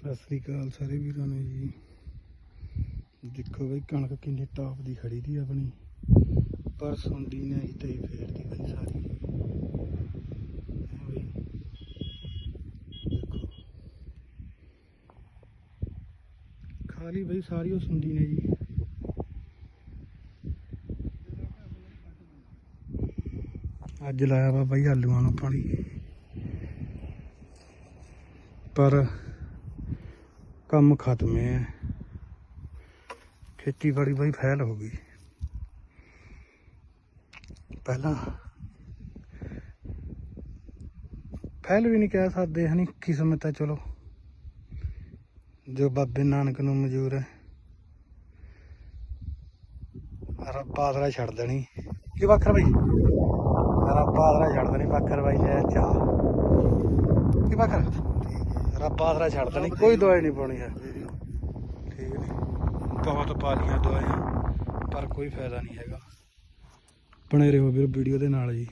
ਸਤਿ ਸ੍ਰੀ ਅਕਾਲ ਸਾਰੇ ਵੀਰਾਂ ਨੂੰ ਜੀ। ਦੇਖੋ ਬਈ ਕਣਕ ਕਿੰਨੀ ਟਾਪ ਦੀ ਖੜੀ ਦੀ ਆਪਣੀ। ਪਰ ਸੁੰਡੀ ਨੇ ਹੀ ਤੇ ਫੇਰਦੀ ਬਈ ਸਾਰੀ। ਦੇਖੋ। ਖਾਲੀ ਬਈ ਸਾਰੀ ਉਹ ਸੁੰਡੀ ਨੇ ਜੀ। ਅੱਜ ਲਾਇਆ ਵਾ ਬਈ ਆਲੂਆਂ ਨੂੰ ਪਾਣੀ। ਪਰ ਕੰਮ ਖਤਮ ਹੈ। ਖੇਤੀਬਾੜੀ ਬਈ ਫੈਲ ਹੋ ਗਈ। ਪਹਿਲਾਂ ਫੈਲ ਵੀ ਨਹੀਂ ਕਹਿ ਸਕਦੇ, ਹਨੀ ਕਿਸਮਤ ਹੈ, ਚਲੋ। ਜੋ ਬਾਬੇ ਨਾਨਕ ਨੂੰ ਮਜੂਰ ਹੈ। ਰੱਬ ਆਸਰਾ ਛੱਡ ਦੇਣੀ। ਕੀ ਬੱਕਰ ਬਾਈ। ਰੱਬ ਆਸਰਾ ਛੱਡ ਦੇਣੀ ਬੱਕਰ ਬਾਈ, ਲੈ ਚਾਹ ਕੀ ਬੱਕਰ ਰੱਬ ਆਸਰਾ ਛੱਡ ਦੇਣੀ ਕੋਈ ਦਵਾਈ ਨਹੀਂ ਪਾਉਣੀ ਹੈ। ਠੀਕ ਨੇ ਬਹੁਤ ਪਾ ਲੀਆਂ ਦਵਾਈਆਂ ਪਰ ਕੋਈ ਫਾਇਦਾ ਨਹੀਂ ਹੈਗਾ। ਬਣੇ ਰਹੋ ਵੀਰ ਵੀਡੀਓ ਦੇ ਨਾਲ ਜੀ।